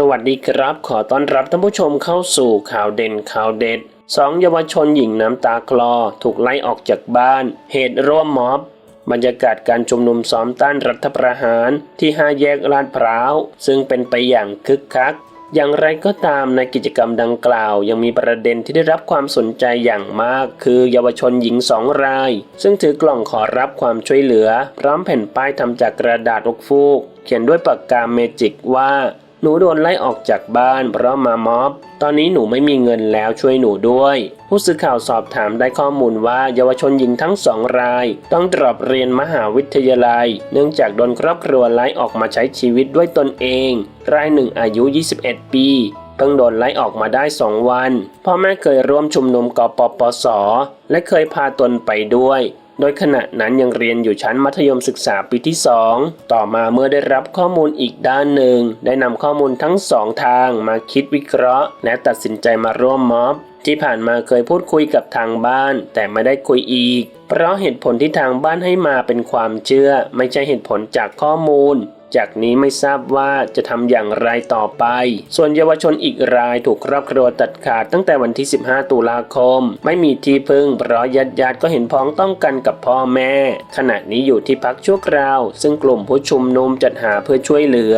สวัสดีครับ ขอต้อนรับท่านผู้ชมเข้าสู่ข่าวเด่นข่าวเด็ดสองเยาวชนหญิงน้ำตาคลอ ถูกไล่ออกจากบ้าน เหตุร่วมม็อบ บรรยากาศการชุมนุมซ้อมต้านรัฐประหารที่ห้าแยกลาดพร้าว ซึ่งเป็นไปอย่างคึกคัก อย่างไรก็ตามในกิจกรรมดังกล่าว ยังมีประเด็นที่ได้รับความสนใจอย่างมาก คือเยาวชนหญิงสองราย ซึ่งถือกล่องขอรับความช่วยเหลือ พร้อมแผ่นป้ายทำจากกระดาษอกฟูก เขียนด้วยปากกาเมจิกว่า นูโดนไล่ออกจากบ้านเพราะมาม็อบ ตอนนี้หนูไม่มีเงินแล้วช่วยหนูด้วย ผู้สื่อข่าวสอบถามได้ข้อมูลว่าเยาวชนหญิงทั้งสองราย ต้องดรอปเรียนมหาวิทยาลัย เนื่องจากโดนครอบครัวไล่ออกมาใช้ชีวิตด้วยตนเอง รายหนึ่งอายุ 21 ปีเพิ่งโดนไล่ออกมาได้2วัน พ่อแม่เคยร่วมชุมนุมกปปส และเคยพาตนไปด้วย โดยขณะนั้นยังเรียนอยู่ชั้นมัธยมศึกษาปีที่ 2 ต่อมาเมื่อได้รับข้อมูลอีกด้านหนึ่ง ได้นำข้อมูลทั้งสองทางมาคิดวิเคราะห์ และตัดสินใจมาร่วมม็อบ ที่ผ่านมาเคยพูดคุยกับทางบ้าน แต่ไม่ได้คุยอีก เพราะเหตุผลที่ทางบ้านให้มาเป็นความเชื่อ ไม่ใช่เหตุผลจากข้อมูล จากนี้ไม่ทราบว่าจะทำอย่างไรต่อไป ส่วนเยาวชนอีกรายถูกครอบครัวตัดขาดตั้งแต่วันที่ 15 ตุลาคม ไม่มีที่พึ่งเพราะญาติญาติก็เห็นพ้องต้องกันกับพ่อแม่ ขณะนี้อยู่ที่พักชั่วคราว ซึ่งกลุ่มผู้ชุมนุมจัดหาเพื่อช่วยเหลือ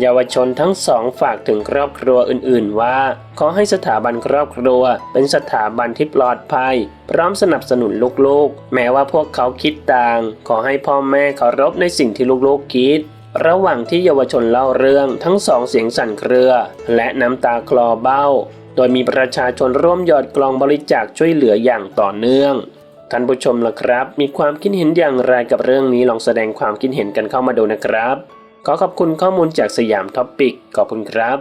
เยาวชนทั้งสองฝากถึงครอบครัวอื่น ๆ ว่า ขอให้สถาบันครอบครัว เป็นสถาบันที่ปลอดภัย พร้อมสนับสนุนลูกๆ แม้ว่าพวกเขาคิดต่าง ขอให้พ่อแม่เคารพในสิ่งที่ลูกๆคิด ระหว่างที่เยาวชนเล่าเรื่องทั้งสองเสียงสั่นเครือ และน้ำตาคลอเบ้า โดยมีประชาชนร่วมหยอดกลองบริจาคช่วยเหลืออย่างต่อเนื่องท่านผู้ชมล่ะครับ มีความคิดเห็นอย่างไรกับเรื่องนี้ลองแสดงความคิดเห็นกันเข้ามาดูนะครับ ขอขอบคุณข้อมูลจากสยามท็อปปิกขอบคุณครับ